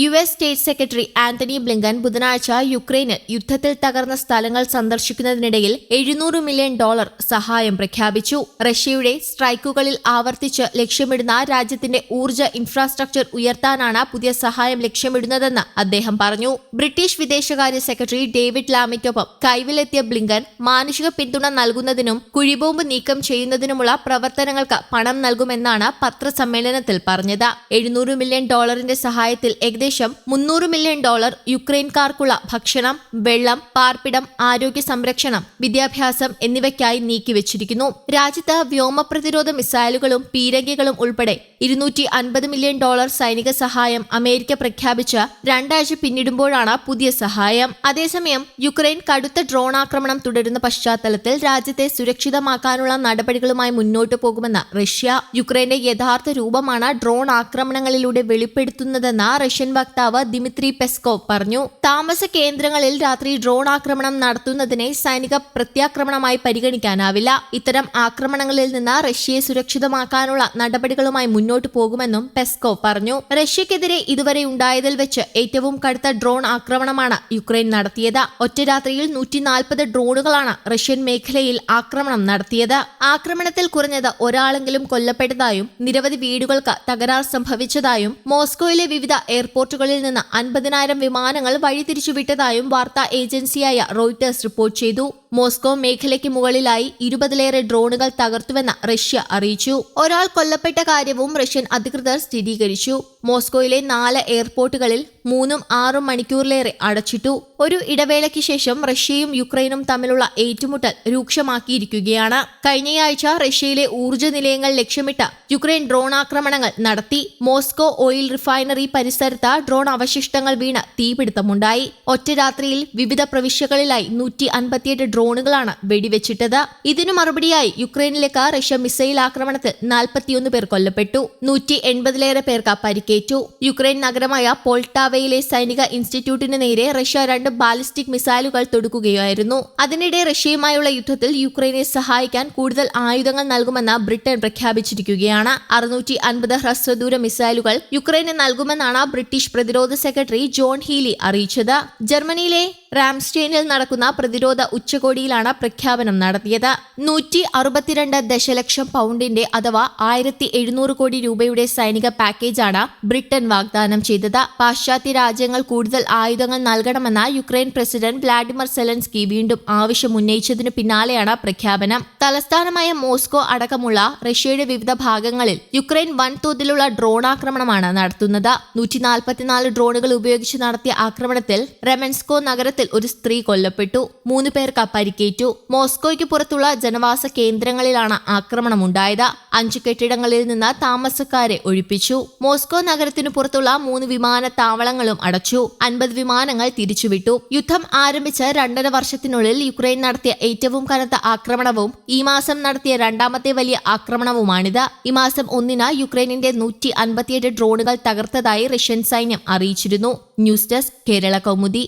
U S state secretary Antony Blinken ബുധനാഴ്ച യുക്രൈന് യുദ്ധത്തിൽ തകർന്ന സ്ഥലങ്ങൾ സന്ദർശിക്കുന്നതിനിടയിൽ എഴുന്നൂറ് മില്യൺ ഡോളർ സഹായം പ്രഖ്യാപിച്ചു. റഷ്യയുടെ സ്ട്രൈക്കുകളിൽ ആവർത്തിച്ച് ലക്ഷ്യമിടുന്ന രാജ്യത്തിന്റെ ഊർജ ഇൻഫ്രാസ്ട്രക്ചർ ഉയർത്താനാണ് പുതിയ സഹായം ലക്ഷ്യമിടുന്നതെന്ന് അദ്ദേഹം പറഞ്ഞു. ബ്രിട്ടീഷ് വിദേശകാര്യ സെക്രട്ടറി ഡേവിഡ് ലാമിക്കൊപ്പം കൈവിലെത്തിയ ബ്ലിങ്കൻ മാനുഷിക പിന്തുണ നൽകുന്നതിനും കുഴിബോംബ് നീക്കം ചെയ്യുന്നതിനുമുള്ള പ്രവർത്തനങ്ങൾക്ക് പണം നൽകുമെന്നാണ് പത്രസമ്മേളനത്തിൽ പറഞ്ഞത്. എഴുന്നൂറ് മില്യൺ ഡോളറിന്റെ സഹായത്തിൽ ഏകദേശം മുന്നൂറ് മില്യൺ ഡോളർ യുക്രൈൻകാർക്കുള്ള ഭക്ഷണം വെള്ളം പാർപ്പിടം ആരോഗ്യ സംരക്ഷണം വിദ്യാഭ്യാസം എന്നിവയ്ക്കായി നീക്കിവച്ചിരിക്കുന്നു. രാജ്യത്ത് വ്യോമ പ്രതിരോധ മിസൈലുകളും പീരങ്കികളും ഉൾപ്പെടെ ഇരുന്നൂറ്റി അൻപത് മില്യൺ ഡോളർ സൈനിക സഹായം അമേരിക്ക പ്രഖ്യാപിച്ച് രണ്ടാഴ്ച പിന്നിടുമ്പോഴാണ് പുതിയ സഹായം. അതേസമയം യുക്രൈൻ കടുത്ത ഡ്രോൺ ആക്രമണം തുടരുന്ന പശ്ചാത്തലത്തിൽ രാജ്യത്തെ സുരക്ഷിതമാക്കാനുള്ള നടപടികളുമായി മുന്നോട്ടു പോകുമെന്ന് റഷ്യ. യുക്രൈന്റെ യഥാർത്ഥ രൂപമാണ് ഡ്രോൺ ആക്രമണങ്ങളിലൂടെ വെളിപ്പെടുത്തുന്നതെന്ന് റഷ്യൻ വക്താവ് ദിമിത്രി പെസ്കോവ് പറഞ്ഞു താമസ കേന്ദ്രങ്ങളിൽ രാത്രി ഡ്രോൺ ആക്രമണം നടത്തുന്നതിനെ സൈനിക പ്രത്യാക്രമണമായി പരിഗണിക്കാനാവില്ല. ഇത്തരം ആക്രമണങ്ങളിൽ നിന്ന് റഷ്യയെ സുരക്ഷിതമാക്കാനുള്ള നടപടികളുമായി മുന്നോട്ടു പോകുമെന്നും പെസ്കോവ് പറഞ്ഞു. റഷ്യക്കെതിരെ ഇതുവരെ ഉണ്ടായതിൽ വെച്ച് ഏറ്റവും കടുത്ത ഡ്രോൺ ആക്രമണമാണ് യുക്രൈൻ നടത്തിയത്. ഒറ്റ രാത്രിയിൽ നൂറ്റി നാൽപ്പത് ഡ്രോണുകളാണ് റഷ്യൻ മേഖലയിൽ ആക്രമണം നടത്തിയത്. ആക്രമണത്തിൽ കുറഞ്ഞത് ഒരാളെങ്കിലും കൊല്ലപ്പെട്ടതായും നിരവധി വീടുകൾക്ക് തകരാർ സംഭവിച്ചതായും മോസ്കോയിലെ വിവിധ എയർപോർട്ടുകളിൽ നിന്ന് അൻപതിനായിരം വിമാനങ്ങൾ വഴിതിരിച്ചുവിട്ടതായും വാർത്താ ഏജൻസിയായ റോയിട്ടേഴ്സ് റിപ്പോർട്ട് ചെയ്തു. മോസ്കോ മേഖലയ്ക്ക് മുകളിലായി ഇരുപതിലേറെ ഡ്രോണുകൾ തകർത്തുവെന്ന് റഷ്യ അറിയിച്ചു. ഒരാൾ കൊല്ലപ്പെട്ട കാര്യവും റഷ്യൻ അധികൃതർ സ്ഥിരീകരിച്ചു. മോസ്കോയിലെ നാല് എയർപോർട്ടുകളിൽ മൂന്നും ആറും മണിക്കൂറിലേറെ അടച്ചിട്ടു. ഒരു ഇടവേളയ്ക്ക് ശേഷം റഷ്യയും യുക്രൈനും തമ്മിലുള്ള ഏറ്റുമുട്ടൽ രൂക്ഷമാക്കിയിരിക്കുകയാണ്. കഴിഞ്ഞയാഴ്ച റഷ്യയിലെ ഊർജ നിലയങ്ങൾ ലക്ഷ്യമിട്ട് യുക്രൈൻ ഡ്രോൺ ആക്രമണങ്ങൾ നടത്തി. മോസ്കോ ഓയിൽ റിഫൈനറി പരിസരത്ത് ഡ്രോൺ അവശിഷ്ടങ്ങൾ വീണ് തീപിടുത്തമുണ്ടായി. ഒറ്റ രാത്രിയിൽ വിവിധ പ്രവിശ്യകളിലായി നൂറ്റി അൻപത്തിയെട്ട് ഡ്രോണുകളാണ് വെടിവെച്ചിട്ടത്. ഇതിനു മറുപടിയായി യുക്രൈനിലേക്ക് റഷ്യ മിസൈൽ ആക്രമണത്തിൽ നാൽപ്പത്തിയൊന്ന് പേർ കൊല്ലപ്പെട്ടു. നൂറ്റി എൺപതിലേറെ പേർക്ക് പരിക്കേറ്റു. യുക്രൈൻ നഗരമായ പോൾട്ടാവയിലെ സൈനിക ഇൻസ്റ്റിറ്റ്യൂട്ടിന് നേരെ റഷ്യ രണ്ട് ബാലിസ്റ്റിക് മിസൈലുകൾ തൊടുക്കുകയായിരുന്നു. അതിനിടെ റഷ്യയുമായുള്ള യുദ്ധത്തിൽ യുക്രൈനെ സഹായിക്കാൻ കൂടുതൽ ആയുധങ്ങൾ നൽകുമെന്ന് ബ്രിട്ടൻ പ്രഖ്യാപിച്ചിരിക്കുകയാണ്. അറുന്നൂറ്റി അൻപത് ഹ്രസ്വദൂര മിസൈലുകൾ യുക്രൈന് നൽകുമെന്നാണ് ബ്രിട്ടീഷ് പ്രതിരോധ സെക്രട്ടറി ജോൺ ഹീലി അറിയിച്ചത്. ജർമ്മനിയിലെ റാംസ്റ്റെയിനിൽ നടക്കുന്ന പ്രതിരോധ ഉച്ചകോടിയിലാണ് പ്രഖ്യാപനം നടത്തിയത്. നൂറ്റി അറുപത്തിരണ്ട് ദശലക്ഷം പൗണ്ടിന്റെ അഥവാ ആയിരത്തി എഴുന്നൂറ് കോടി രൂപയുടെ സൈനിക പാക്കേജാണ് ബ്രിട്ടൻ വാഗ്ദാനം ചെയ്തത്. പാശ്ചാത്യ രാജ്യങ്ങൾ കൂടുതൽ ആയുധങ്ങൾ നൽകണമെന്ന യുക്രൈൻ പ്രസിഡന്റ് വ്ളാഡിമിർ സെലൻസ്കി വീണ്ടും ആവശ്യം ഉന്നയിച്ചതിനു പിന്നാലെയാണ് പ്രഖ്യാപനം. തലസ്ഥാനമായ മോസ്കോ അടക്കമുള്ള റഷ്യയുടെ വിവിധ ഭാഗങ്ങളിൽ യുക്രൈൻ വൻതോതിലുള്ള ഡ്രോൺ ആക്രമണമാണ് നടത്തുന്നത്. നൂറ്റി നാൽപ്പത്തിനാല് ഡ്രോണുകൾ ഉപയോഗിച്ച് നടത്തിയ ആക്രമണത്തിൽ റെമൻസ്കോ നഗരത്തിൽ ഒരു സ്ത്രീ കൊല്ലപ്പെട്ടു. മൂന്ന് പേർക്ക് പരിക്കേറ്റു. മോസ്കോയ്ക്ക് പുറത്തുള്ള ജനവാസ കേന്ദ്രങ്ങളിലാണ് ആക്രമണമുണ്ടായത്. അഞ്ചു കെട്ടിടങ്ങളിൽ നിന്ന് താമസക്കാരെ ഒഴിപ്പിച്ചു. മോസ്കോ നഗരത്തിനു പുറത്തുള്ള മൂന്ന് വിമാനത്താവളങ്ങളും അടച്ചു. അൻപത് വിമാനങ്ങൾ തിരിച്ചുവിട്ടു. യുദ്ധം ആരംഭിച്ച് രണ്ടര വർഷത്തിനുള്ളിൽ യുക്രൈൻ നടത്തിയ ഏറ്റവും കനത്ത ആക്രമണവും ഈ മാസം നടത്തിയ രണ്ടാമത്തെ വലിയ ആക്രമണവുമാണിത്. ഈ മാസം ഒന്നിന് യുക്രൈനിന്റെ നൂറ്റി അൻപത്തിയെട്ട് ഡ്രോണുകൾ തകർത്തതായി റഷ്യൻ സൈന്യം അറിയിച്ചിരുന്നു. News desk Kerala Kaumudi.